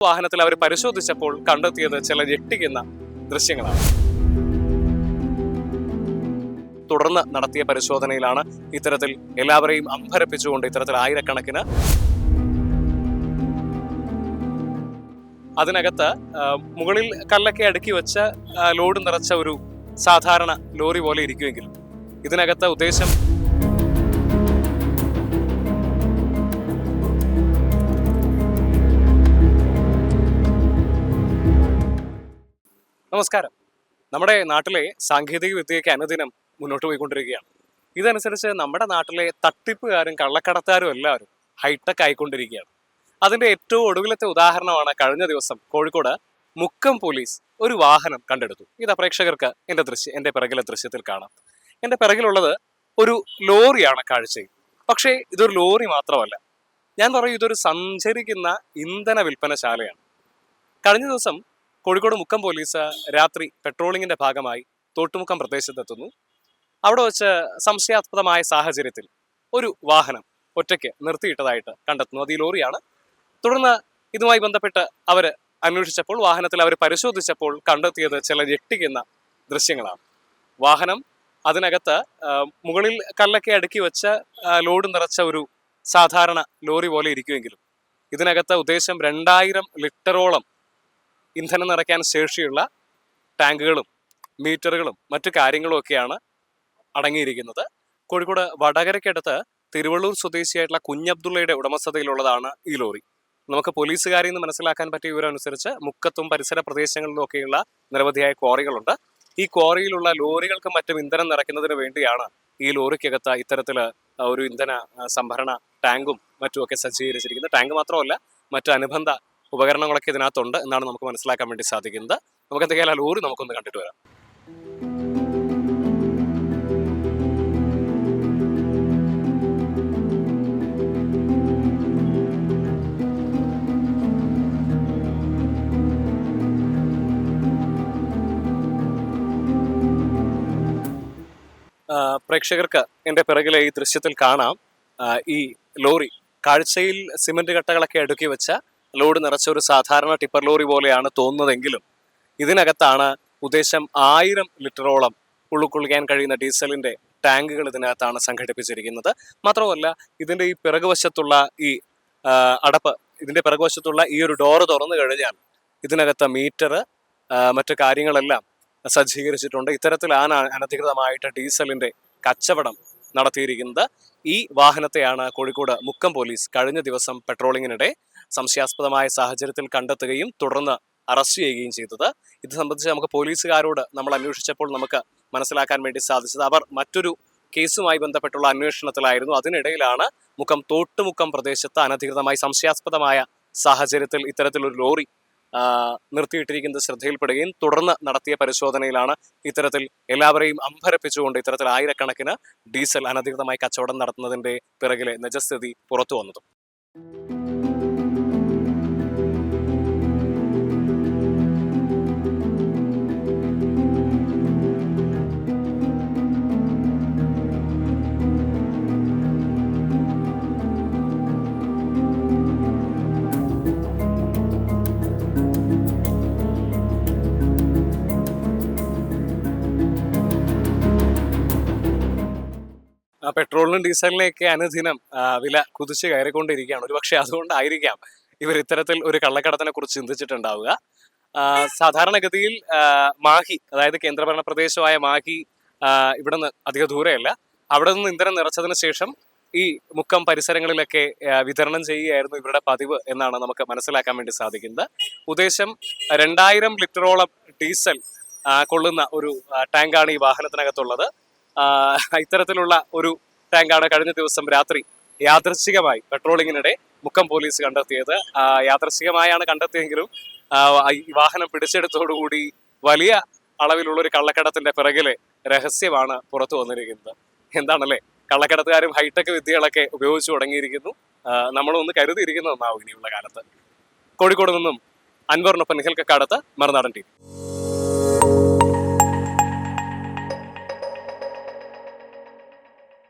വാഹനത്തിൽ അവർ പരിശോധിച്ചപ്പോൾ കണ്ടെത്തിയത് ചില ഞെട്ടിക്കുന്ന ദൃശ്യങ്ങളാണ്. തുടർന്ന് നടത്തിയ പരിശോധനയിലാണ് ഇത്തരത്തിൽ എല്ലാവരെയും അമ്പരപ്പിച്ചുകൊണ്ട് ഇത്തരത്തിൽ ആയിരക്കണക്കിന് അതിനകത്ത് മുകളിൽ കല്ലൊക്കെ അടുക്കി വെച്ച ലോഡ് നിറച്ച ഒരു സാധാരണ ലോറി പോലെ ഇരിക്കുമെങ്കിലും ഇതിനകത്ത് ഉദ്ദേശം നമസ്കാരം. നമ്മുടെ നാട്ടിലെ സാങ്കേതിക വിദ്യയ്ക്ക് അനുദിനം മുന്നോട്ട് പോയിക്കൊണ്ടിരിക്കുകയാണ്. ഇതനുസരിച്ച് നമ്മുടെ നാട്ടിലെ തട്ടിപ്പുകാരും കള്ളക്കടത്താരും എല്ലാവരും ഹൈടെക് ആയിക്കൊണ്ടിരിക്കുകയാണ്. അതിന്റെ ഏറ്റവും ഒടുവിലത്തെ ഉദാഹരണമാണ് കഴിഞ്ഞ ദിവസം കോഴിക്കോട് മുക്കം പോലീസ് ഒരു വാഹനം കണ്ടെടുത്തു. ഇത് പ്രേക്ഷകർക്ക് എന്റെ ദൃശ്യം എന്റെ പിറകിലെ ദൃശ്യത്തിൽ കാണാം. എന്റെ പിറകിലുള്ളത് ഒരു ലോറിയാണ് കാഴ്ചയിൽ. പക്ഷേ ഇതൊരു ലോറി മാത്രമല്ല. ഞാൻ പറയും ഇതൊരു സഞ്ചരിക്കുന്ന ഇന്ധന വിൽപ്പനശാലയാണ്. കഴിഞ്ഞ ദിവസം കോഴിക്കോട് മുക്കം പോലീസ് രാത്രി പെട്രോളിങ്ങിന്റെ ഭാഗമായി തോട്ടുമുക്കം പ്രദേശത്തെത്തുന്നു. അവിടെ വെച്ച് സംശയാസ്പദമായ സാഹചര്യത്തിൽ ഒരു വാഹനം ഒറ്റയ്ക്ക് നിർത്തിയിട്ടതായിട്ട് കണ്ടെത്തുന്നു. അത് ഈ ലോറിയാണ്. തുടർന്ന് ഇതുമായി ബന്ധപ്പെട്ട് അവർ അന്വേഷിച്ചപ്പോൾ വാഹനത്തിൽ അവർ പരിശോധിച്ചപ്പോൾ കണ്ടെത്തിയത് ചില ഞെട്ടിക്കുന്ന ദൃശ്യങ്ങളാണ്. വാഹനം അതിനകത്ത് മുകളിൽ കല്ലൊക്കെ അടുക്കി വെച്ച് ലോഡ് നിറച്ച ഒരു സാധാരണ ലോറി പോലെ ഇരിക്കുമെങ്കിലും ഇതിനകത്ത് ഉദ്ദേശം രണ്ടായിരം ലിറ്ററോളം ഇന്ധനം നിറയ്ക്കാൻ ശേഷിയുള്ള ടാങ്കുകളും മീറ്ററുകളും മറ്റു കാര്യങ്ങളും ഒക്കെയാണ് അടങ്ങിയിരിക്കുന്നത്. കോഴിക്കോട് വടകരയ്ക്കടുത്ത് തിരുവള്ളൂർ സ്വദേശിയായിട്ടുള്ള കുഞ്ഞബ്ദുള്ളയുടെ ഉടമസ്ഥതയിലുള്ളതാണ് ഈ ലോറി. നമുക്ക് പോലീസുകാരിൽ നിന്ന് മനസ്സിലാക്കാൻ പറ്റിയ വിവരം അനുസരിച്ച് മുക്കത്തും പരിസര പ്രദേശങ്ങളിലും ഒക്കെയുള്ള നിരവധിയായ ക്വാറികളുണ്ട്. ഈ ക്വാറിയിലുള്ള ലോറികൾക്കും മറ്റും ഇന്ധനം നിറയ്ക്കുന്നതിന് വേണ്ടിയാണ് ഈ ലോറിക്കകത്ത് ഇത്തരത്തിൽ ഒരു ഇന്ധന സംഭരണ ടാങ്കും മറ്റുമൊക്കെ സജ്ജീകരിച്ചിരിക്കുന്നത്. ടാങ്ക് മാത്രമല്ല മറ്റു അനുബന്ധ ഉപകരണങ്ങളൊക്കെ ഇതിനകത്തുണ്ട് എന്നാണ് നമുക്ക് മനസ്സിലാക്കാൻ വേണ്ടി സാധിക്കുന്നത്. നമുക്ക് എന്തൊക്കെയാലും ആ ലോറി നമുക്കൊന്ന് കണ്ടിട്ട് വരാം. പ്രേക്ഷകർക്ക് എന്റെ പിറകിലെ ഈ ദൃശ്യത്തിൽ കാണാം. ഈ ലോറി കാഴ്ചയിൽ സിമെന്റ് കട്ടകളൊക്കെ അടുക്കി വെച്ച ലോഡ് നിറച്ച ഒരു സാധാരണ ടിപ്പർ ലോറി പോലെയാണ് തോന്നുന്നതെങ്കിലും ഇതിനകത്താണ് ഉദ്ദേശം ആയിരം ലിറ്ററോളം ഉള്ളുകൊള്ളിക്കാൻ കഴിയുന്ന ഡീസലിന്റെ ടാങ്കുകൾ ഇതിനകത്താണ് സംഘടിപ്പിച്ചിരിക്കുന്നത്. മാത്രമല്ല ഇതിന്റെ ഈ പിറകുവശത്തുള്ള ഈ അടപ്പ് ഇതിന്റെ പിറകുവശത്തുള്ള ഈ ഒരു ഡോറ് തുറന്നു കഴിഞ്ഞാൽ ഇതിനകത്ത് മീറ്റർ മറ്റു കാര്യങ്ങളെല്ലാം സജ്ജീകരിച്ചിട്ടുണ്ട്. ഇത്തരത്തിലാണ് അനധികൃതമായിട്ട് ഡീസലിന്റെ കച്ചവടം നടത്തിയിരിക്കുന്നത്. ഈ വാഹനത്തെയാണ് കോഴിക്കോട് മുക്കം പോലീസ് കഴിഞ്ഞ ദിവസം പെട്രോളിങ്ങിനിടെ സംശയാസ്പദമായ സാഹചര്യത്തിൽ കണ്ടെത്തുകയും തുടർന്ന് അറസ്റ്റ് ചെയ്യുകയും ചെയ്തത്. ഇത് സംബന്ധിച്ച് നമുക്ക് പോലീസുകാരോട് നമ്മൾ അന്വേഷിച്ചപ്പോൾ നമുക്ക് മനസ്സിലാക്കാൻ വേണ്ടി സാധിച്ചത്. അവർ മറ്റൊരു കേസുമായി ബന്ധപ്പെട്ടുള്ള അന്വേഷണത്തിലായിരുന്നു. അതിനിടയിലാണ് മുഖം തോട്ടുമുക്കം പ്രദേശത്ത് അനധികൃതമായി സംശയാസ്പദമായ സാഹചര്യത്തിൽ ഇത്തരത്തിലൊരു ലോറി നിർത്തിയിട്ടിരിക്കുന്നത് ശ്രദ്ധയിൽപ്പെടുകയും തുടർന്ന് നടത്തിയ പരിശോധനയിലാണ് ഇത്തരത്തിൽ എല്ലാവരെയും അമ്പരപ്പിച്ചുകൊണ്ട് ഇത്തരത്തിൽ ആയിരക്കണക്കിന് ഡീസൽ അനധികൃതമായി കച്ചവടം നടത്തുന്നതിന്റെ പിറകിലെ നിജസ്ഥിതി പുറത്തു വന്നത് പെട്രോളിനും ഡീസലിനെയൊക്കെ അനുദിനം വില കുതിച്ച് കയറിക്കൊണ്ടിരിക്കുകയാണ്. ഒരു പക്ഷേ അതുകൊണ്ടായിരിക്കാം ഇവർ ഇത്തരത്തിൽ ഒരു കള്ളക്കടത്തിനെ കുറിച്ച് ചിന്തിച്ചിട്ടുണ്ടാവുക സാധാരണഗതിയിൽ മാഹി അതായത് കേന്ദ്രഭരണ പ്രദേശമായ മാഹി ഇവിടെ നിന്ന് അധിക ദൂരെയല്ല. അവിടെ നിന്ന് ഇന്ധനം നിറച്ചതിന് ശേഷം ഈ മുക്കം പരിസരങ്ങളിലൊക്കെ വിതരണം ചെയ്യുകയായിരുന്നു ഇവരുടെ പതിവ് എന്നാണ് നമുക്ക് മനസ്സിലാക്കാൻ വേണ്ടി സാധിക്കുന്നത്. ഉദ്ദേശം രണ്ടായിരം ലിറ്ററോളം ഡീസൽ കൊള്ളുന്ന ഒരു ടാങ്കാണ് ഈ വാഹനത്തിനകത്തുള്ളത്. ഇത്തരത്തിലുള്ള ഒരു ടാങ്കാണ് കഴിഞ്ഞ ദിവസം രാത്രി യാദൃശ്ചികമായി പെട്രോളിങ്ങിനിടെ മുക്കം പോലീസ് കണ്ടെത്തിയത്. യാദർശികമായാണ് കണ്ടെത്തിയെങ്കിലും ഈ വാഹനം പിടിച്ചെടുത്തോടുകൂടി വലിയ അളവിലുള്ള ഒരു കള്ളക്കടത്തിന്റെ പിറകിലെ രഹസ്യമാണ് പുറത്തു വന്നിരിക്കുന്നത്. എന്താണല്ലേ? കള്ളക്കടത്തുകാരും ഹൈടെക് വിദ്യകളൊക്കെ ഉപയോഗിച്ചു തുടങ്ങിയിരിക്കുന്നു. നമ്മളൊന്ന് കരുതിയിരിക്കുന്ന ഒന്നാവും ഇനിയുള്ള കാലത്ത്. കോഴിക്കോട് നിന്നും അൻവറിനൊപ്പം നിഖിൽ കക്കാടത്ത് മറുനാടൻ ടി